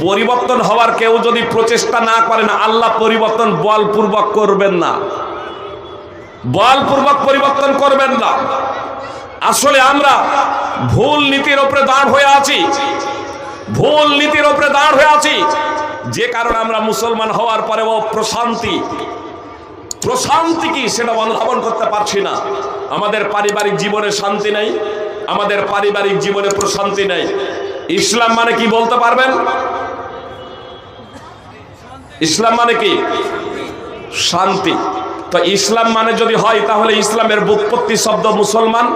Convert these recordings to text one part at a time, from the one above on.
পরিবর্তন হওয়ার কেউ যদি প্রচেষ্টা না করেন আল্লাহ পরিবর্তন বলপূর্বক করবেন না। বলপূর্বক পরিবর্তন করবেন না। আসলে আমরা ভুল নীতির ওপরে দাঁড় হয়ে আছি। ভুল নীতির ওপরে দাঁড় হয়ে আছি। যে কারণে আমরা মুসলমান হওয়ার পরেও প্রশান্তি। প্রশান্তি কি সেটা অনুধাবন করতে পারছি না। আমাদের পারিবারিক জীবনে শান্তি নেই। আমাদের পারিবারিক জীবনে প্রশান্তি নেই। ইসলাম মানে কি বলতে পারবেন? ইসলাম মানে কি? শান্তি। তো ইসলাম মানে যদি হয়, তাহলে ইসলামের বুৎপত্তি শব্দ মুসলমান।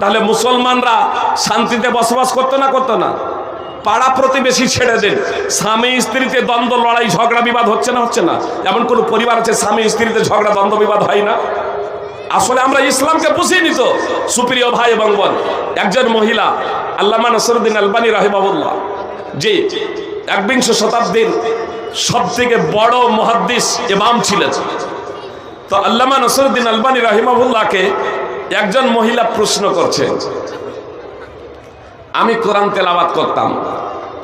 তাহলে মুসলমানরা শান্তিতে বসবাস করতো না করতো না? পাড়া প্রতিবেশী ছেড়ে দেন। স্বামী স্ত্রীতে দ্বন্দ্ব, লড়াই, ঝগড়া, বিবাদ হচ্ছে না হচ্ছে না? এমন কোনো পরিবার আছে, স্বামী স্ত্রীতে ঝগড়া, দ্বন্দ্ব, বিবাদ হয় না? আসলে আমরা ইসলামকে বুঝিয়ে নিত, সুপ্রিয় ভাই এবং বোন। একজন মহিলা, আল্লামা নসরুদ্দিন আলবানী রাহিবাবুল্লাহ যে একবিংশ শতাব্দীর সব থেকে বড় মহাদ্দিস ইমাম ছিলেন। তো আল্লামা নসরুদ্দিন আলবানী রাহিমাবুল্লাহকে একজন মহিলা প্রশ্ন করছে, আমি কোরআন তেলাবাত করতাম,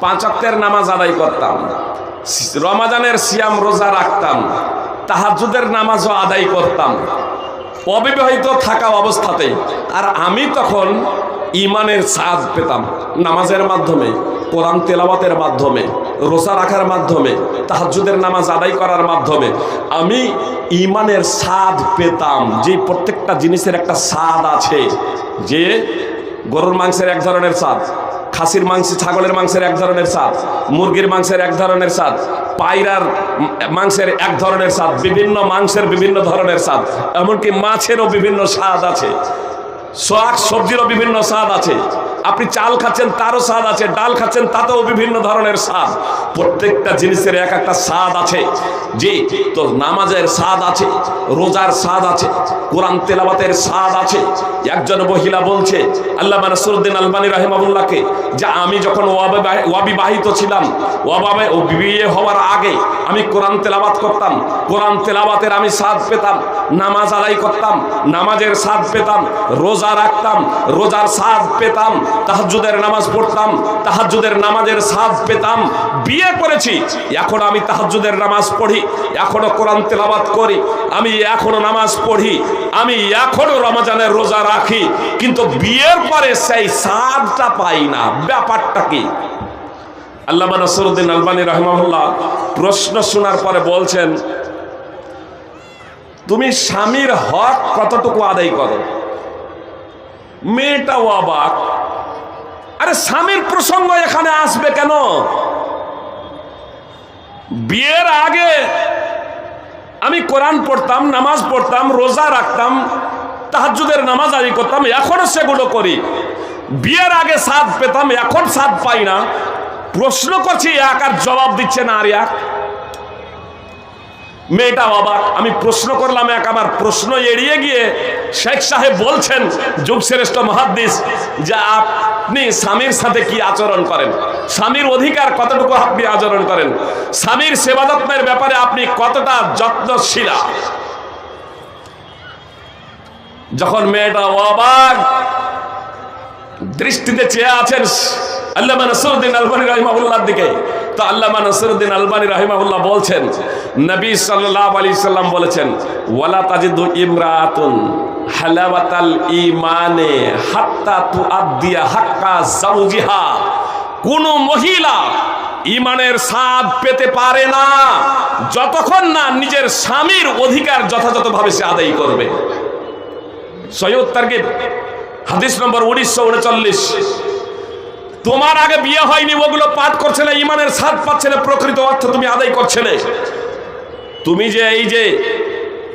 পাঁচ অক্টের নামাজ আদায় করতাম, রমাজানের সিয়াম রোজা রাখতাম তাহাজুদের নামাজও আদায় করতাম, অবিবাহিত থাকা অবস্থাতেই, আর আমি তখন ইমানের সাজ পেতাম। নামাজের মাধ্যমে, কোরআন তেলাওয়াতের মাধ্যমে, রোজা রাখার মাধ্যমে তাহাজুদের নামাজ আদায় করার মাধ্যমে আমি ইমানের স্বাদ পেতাম। যে প্রত্যেকটা জিনিসের একটা স্বাদ আছে, যে গরুর মাংসের এক ধরনের স্বাদ, খাসির মাংস, ছাগলের মাংসের এক ধরনের স্বাদ, মুরগির মাংসের এক ধরনের স্বাদ, পায়রার মাংসের এক ধরনের স্বাদ, বিভিন্ন মাংসের বিভিন্ন ধরনের স্বাদ, এমনকি মাছেরও বিভিন্ন স্বাদ আছে। শাক সবজিরও বিভিন্ন স্বাদ আছে। আপনি চাল খাচ্ছেন, তারও স্বাদ আছে, ডাল খাচ্ছেন, তাতেও বিভিন্ন ধরনের স্বাদ। প্রত্যেকটা জিনিসের এক একটা স্বাদ আছে। জি, তো নামাজের স্বাদ আছে, রোজার স্বাদ আছে, কোরআন তেলাবাতের স্বাদ আছে। একজন মহিলা বলছে আল্লাহ মানসুরুদ্দিন আলবানী রাহিমাবুল্লাহকে যে আমি যখন ওয়াবিবাহিত ছিলাম, ওয়াবাবে ও বিয়ে হওয়ার আগে আমি কোরআন তেলাবাত করতাম, কোরআন তেলাবাতের আমি স্বাদ পেতাম, নামাজ আদায় করতাম, নামাজের স্বাদ পেতাম, রোজা রাখতাম, রোজার স্বাদ পেতাম তাহাজ্জুদের নামাজ পড়তাম, তাহাজ্জুদের নামাজের স্বাদ পেতাম, বিয়ে করেছি। এখন আমি তাহাজ্জুদের নামাজ পড়ি, এখনও কোরআন তেলাবাত করি, আমি এখনও নামাজ পড়ি, আমি এখনও রমাজানের রোজা রাখি, কিন্তু বিয়ের পরে সেই স্বাদটা পাই না। ব্যাপারটা কি? আল্লামা নসরুদ্দিন আলবানী রহমাহুল্লাহ প্রশ্ন শোনার পরে বলছেন, তুমি স্বামীর হক কতটুকু আদায় করো? মেয়েটাও অবাক আরে স্বামীর প্রসঙ্গ এখানে আসবে কেন? বিয়ের আগে আমি কোরআন পড়তাম, নামাজ পড়তাম, রোজা রাখতাম তাহাজুদের নামাজ আদি করতাম, এখনও সেগুলো করি। বিয়ের আগে স্বাদ পেতাম, এখন স্বাদ পাই না। প্রশ্ন করছি, এক আর জবাব দিচ্ছে না আর এক। মেয়েটা অবাক। আমি প্রশ্ন করলাম, এক আমার প্রশ্ন এড়িয়ে গিয়ে শেখ সাহেব বলছেন যুগশ্রেষ্ঠ মহাদ্দিস যে আপনি স্বামীর সাথে কি আচরণ করেন? স্বামীর অধিকার কতটুকু আপনি আচরণ করেন? স্বামীর সেবা যত্নের ব্যাপারে আপনি কতটা যত্নশীলা? যখন মেয়েটা অবাক, দৃষ্টিতে চেয়ে আছেন আল্লামা নসরুদ্দিন আলবানী রহিমাহুল্লাহর দিকে তো আল্লামা নসরুদ্দিন আলবানী রহিমাহুল্লাহ বলছেন, নবী সাল্লাহ আলাইহি সাল্লাম বলেছেন, ওয়ালা তাজিদু ইমরাতুন হালাওয়াতাল ঈমানে হাত্তা তুআদ্দিয়া হাক্কা জাওজিহা কোন মহিলা ইমানের স্বাদ পেতে পারে না, যতক্ষণ না নিজের স্বামীর অধিকার যথাযথভাবে সে আদায় করবে। সৈয়দ তার্গিব হাদিস নম্বর উনিশশো উনচল্লিশ। তোমার আগে বিয়ে হয়নি, ওগুলো পাঠ করছে না, ইমানের স্বাদ না, প্রকৃত অর্থ তুমি আদায় করছে না। তুমি যে এই যে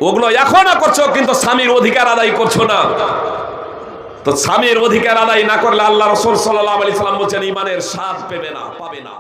ওগুলো এখনও করছ, কিন্তু স্বামীর অধিকার আদায় করছ না। তো স্বামীর অধিকার আদায় না করলে আল্লাহ রসুল সাল্লাহ আলি সাল্লাম বলছেন, ইমানের স্বাদ পেবে না, পাবে না।